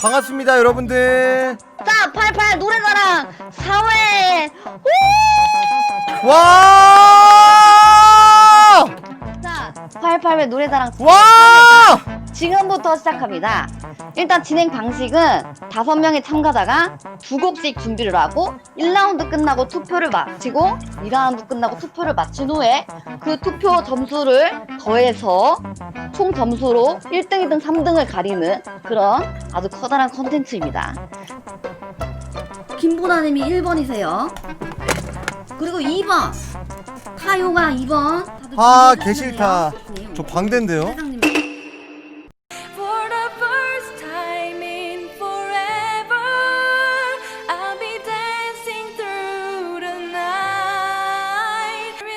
반갑습니다 여러분들 자, 88 노래자랑 4회. 와! 자, 88회 노래자랑 와! 지금부터 시작합니다. 일단 진행 방식은 다섯 명의 참가자가 두 곡씩 준비를 하고 1라운드 끝나고 투표를 마치고 2라운드 끝나고 투표를 마친 후에 그 투표 점수를 더해서 총 점수로 1등, 2등, 3등을 가리는 그런 아주 커다란 컨텐츠입니다. 김보나님이 1번이세요. 그리고 2번 타요가 2번. 아, 개 싫다. 저 광대인데요? 회장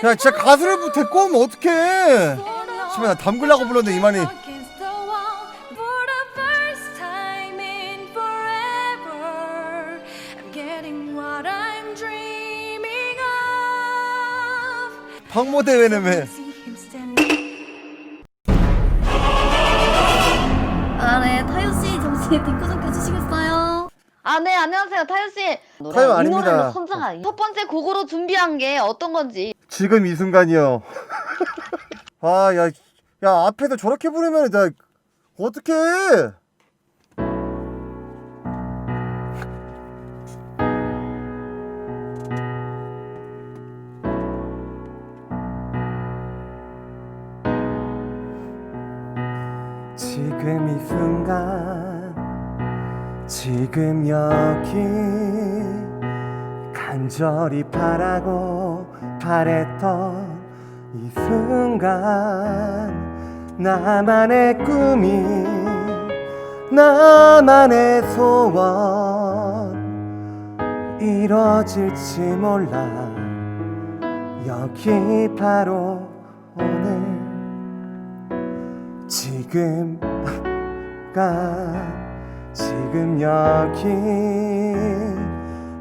야 진짜 가수를 데리고 오면 어떡해 씨발 나 담글라고 불렀는데 이만희 Against the wall, For the first time in forever, I'm getting what I'm dreaming of. 방모 대회는 왜. 아, 네. 타요씨, 잠시 딩크 좀 켜주시겠어요? 아, 네. 안녕하세요. 타요씨. 타요 이 아닙니다. 노래로 선정한 첫 번째 곡으로 준비한 게 어떤 건지. 지금 이 순간이요. 아야야 야, 앞에서 저렇게 부르면 나 어떡해? 지금 이 순간 지금 여기 간절히 바라고 바랬던 이 순간 나만의 꿈이 나만의 소원 이뤄질지 몰라. 여기 바로 오늘 지금 가 지금 여기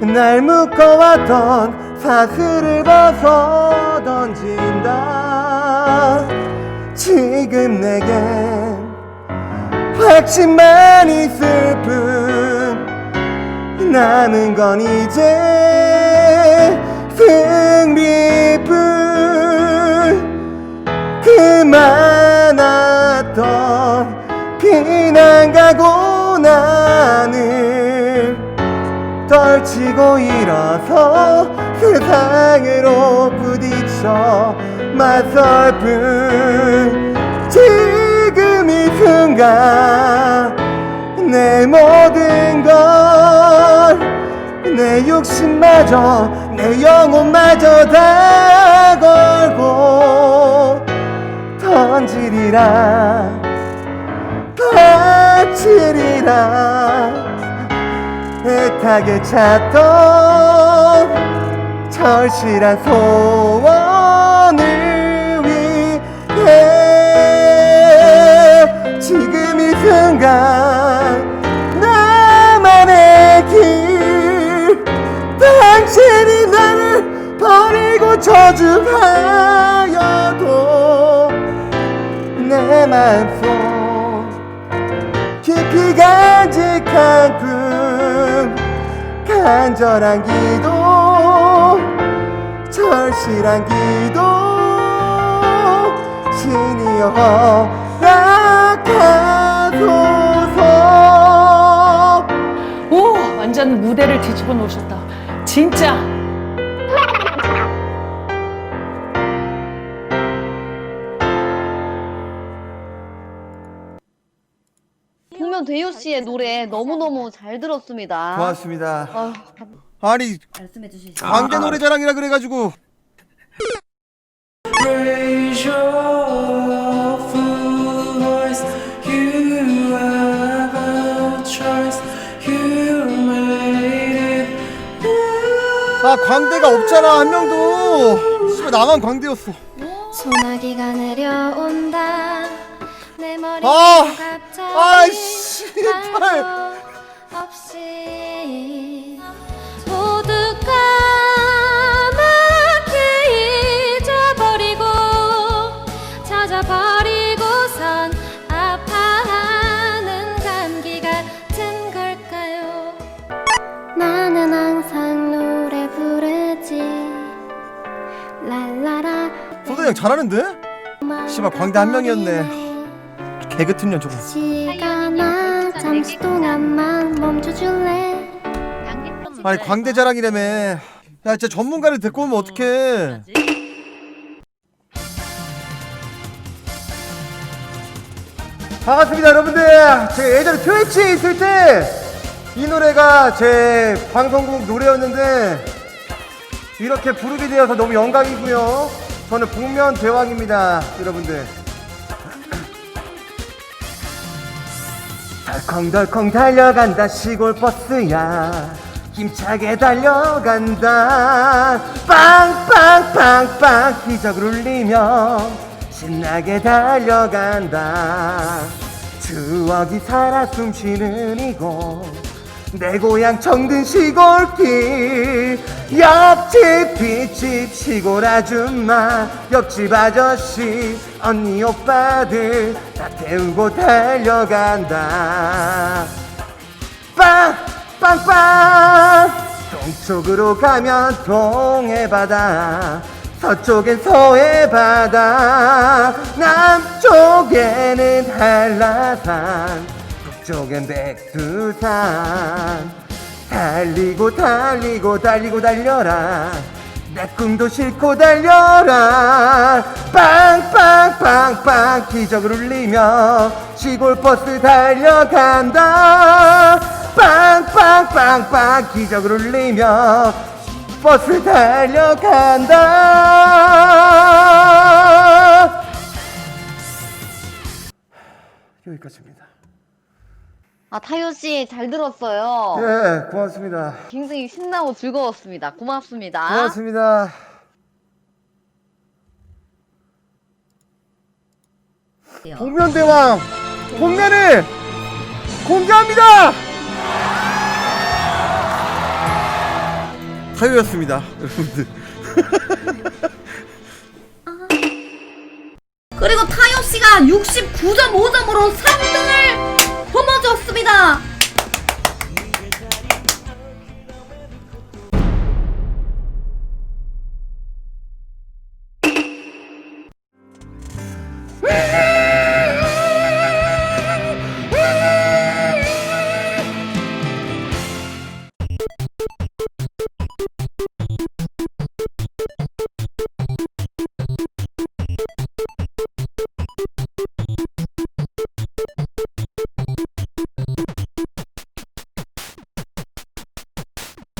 날 묶어왔던 사슬을 벗어 던진다. 지금 내겐 확신만 있을 뿐 남은 건 이제 승리뿐. 그 많았던 피난가 고난을 떨치고 일어서 세상으로 부딪혀 맞설 뿐 지금 이 순간 내 모든 걸 내 욕심마저 내 영혼마저 다 걸고 던지리라 바치리라 애타게 찾던 절실한 소원을 위해 지금 이 순간 나만의 길 당신이 나를 버리고 저주하여도 내 마음속 깊이 간직한 꿈 간절한 기도 절실한 기도. 신이여 허락하소서. 오 완전 무대를 뒤집어 놓으셨다. 진짜 대효 씨의 노래 너무너무 잘 들었습니다. 고맙습니다. 아유, 아니 말씀해 주시죠. 광대 아. 노래 자랑이라 그래가지고 아 광대가 없잖아 한 명도. 씨발 나만 광대였어. 소나기가 내려온다. 내 머리 아, 아, 아이씨. 발. 말도 없이 모두 까맣게 잊어버리고 찾아버리고선 아파하는 감기 같은 걸까요 나는 항상 노래 부르지 랄라라 소대 형 잘하는데? 씨발, 광대 한 명이었네. 개그 팀년 저거 시간아 잠시 동안만 멈춰줄래? 아니 광대 자랑이라며. 야 진짜 전문가를 데리고 오면 어떡해? 반갑습니다 여러분들. 제가 예전에 트위치에 있을 때 이 노래가 제 방송국 노래였는데 이렇게 부르게 되어서 너무 영광이고요. 저는 복면 대왕입니다 여러분들 덜컹덜컹 달려간다 시골 버스야. 힘차게 달려간다. 빵빵빵빵 기적을 울리며 신나게 달려간다. 추억이 살아 숨쉬는 이곳 내 고향 정든 시골길 옆집 뒷집 시골 아줌마 옆집 아저씨 언니 오빠들 다 태우고 달려간다 빵! 빵빵! 동쪽으로 가면 동해바다 서쪽엔 서해바다 남쪽에는 한라산 북쪽엔 백두산 달리고 달리고 달리고 달려라. 내 꿈도 싣고 달려라. 빵빵빵빵 기적을 울리며 시골 버스 달려간다. 빵빵빵빵 기적을 울리며 버스 달려간다. 여기까지입니다 아 타요 씨 잘 들었어요. 예 고맙습니다 굉장히 신나고 즐거웠습니다. 고맙습니다. 고맙습니다 복면대왕 복면을 공개합니다 타요였습니다 여러분들 그리고 타요 씨가 69.5점으로 3등을 거머쥐었습니다.